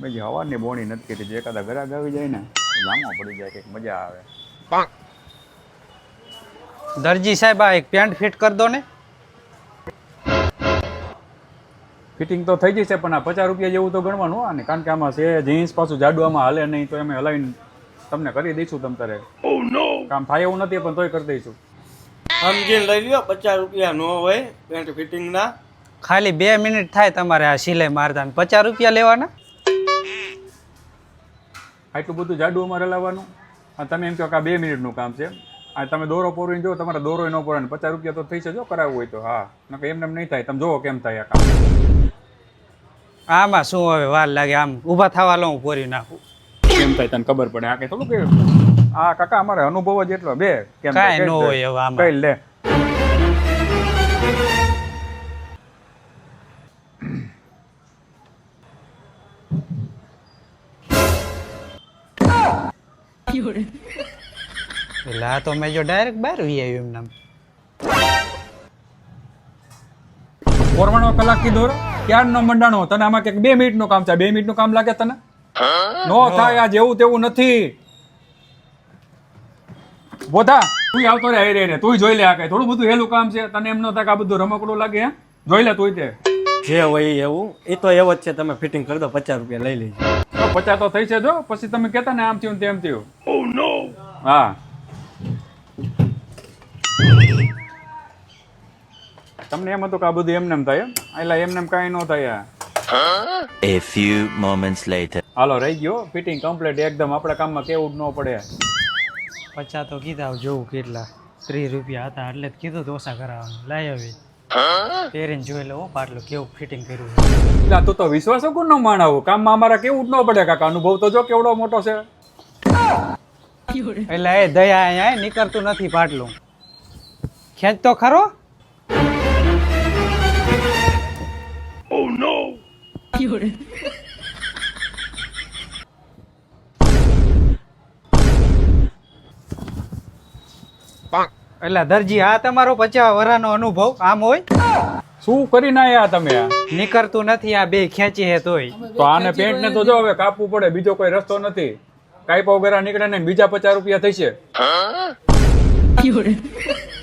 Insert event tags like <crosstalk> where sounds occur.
બીજી હવાની બોણી નથી કરી જે એકાદા ઘરાક આવી જાય ને લાંબો પડી જાય કંઈક મજા આવે. દરજી સાહેબ આ એક પેન્ટ ફિટ કરી દો ને. ફિટિંગ તો થઈ જશે પણ આ પચાસ રૂપિયા જેવું તો ગણવાનું હોય ને કારણ કે આમાં છે જીન્સ પાછું જાડુ આમાં હાલે નહીં તો અમે હલાવીને તમને કરી દઈશું તમ તારે. કામ થાય એવું નથી પણ તોય કરી દઈશું. સમજીને લઈ લ્યો પચાસ રૂપિયા નો હોય પેન્ટ ફિટિંગના. ખાલી બે મિનિટ થાય તમારે આ સિલાઈ મારતા પચાસ રૂપિયા લેવાના? આટલું બધું જાડું અમારે લાવવાનું અને તમે એમ કહો કે આ બે મિનિટનું કામ છે. આ તમે દોરો પોરવીને જો તમારે દોરો ન પોરાને પચાસ રૂપિયા તો થઈ છે જો કરાવવું હોય તો. હા નકર એમને એમ નહીં થાય. તમે જોવો કેમ થાય આ કામ. આમાં શું હવે વાર લાગે? આમ ઊભા થવા લઉં પોરી નાખું. કેમ થાય તને ખબર પડે? આ કે થોડું કે આ કાકા અમારે અનુભવ જ એટલો. બે કેમ કઈ ન હોય હવે આમાં. કઈ લે. એટલે આ તો મેં જો ડાયરેક્ટ બહાર વી આવ્યું એમ નામ. પોરવાનો કલાક કીધો ક્યારનો મંડાણો? તને આમાં કે બે મિનિટનું કામ છે બે મિનિટનું કામ લાગે તને? નો થાય આ જેવું તેવું નથી. બોધા તું આવતો રે રે તું જોઈ લે આ કઈ. થોડું બધું હેલું કામ છે. તને એમ ન થાય કે આ બધું રમકડું લાગે જોઈ લે તું તે. જે હોય એવું. એ તો એવો જ છે તમે ફિટિંગ કરી દો પચાસ રૂપિયા લઈ લેજો. તો પચાસ તો થઈ છે જો પછી તમે કહેતા ને આમ થયું તેમ થયું. હા. તમને એમ હતું કે આ બધું એમને એમ થાય એમ? એટલે એમને એમ કાંઈ ન થાય એ A few moments later. હાલો રહી ગયો. ફિટિંગ કમ્પ્લીટ એકદમ આપણા કામમાં કેવું જ ન પડે. પચાસ તો કીધા જોવું કેટલા. ત્રીસ રૂપિયા હતા એટલે જ કીધું તો ઓછા કરાવવાનું. લાવી આવી પહેરીને જોઈ લઉં પાટલું કેવું ફિટિંગ કર્યું છે. એટલે તું તો વિશ્વાસ કોણ નો માણાવું? કામમાં અમારા કેવું જ ન પડે કાકા. અનુભવ તો જો કેવડો મોટો છે. એટલે એ દયા અહીંયા નીકળતું નથી પાટલું. ખેંચ તો ખરો. <laughs> એટલે દરજી આ તમારો પચાસ વરાનો અનુભવ આમ હોય? શું કરીને આયા તમે નીકળતું નથી આ બે ખેંચી હે તોય. તો આને પેન્ટ ને તો જો હવે કાપવું પડે બીજો કોઈ રસ્તો નથી. કાઈપા વગેરે નીકળે ને બીજા પચાસ રૂપિયા થશે. <laughs>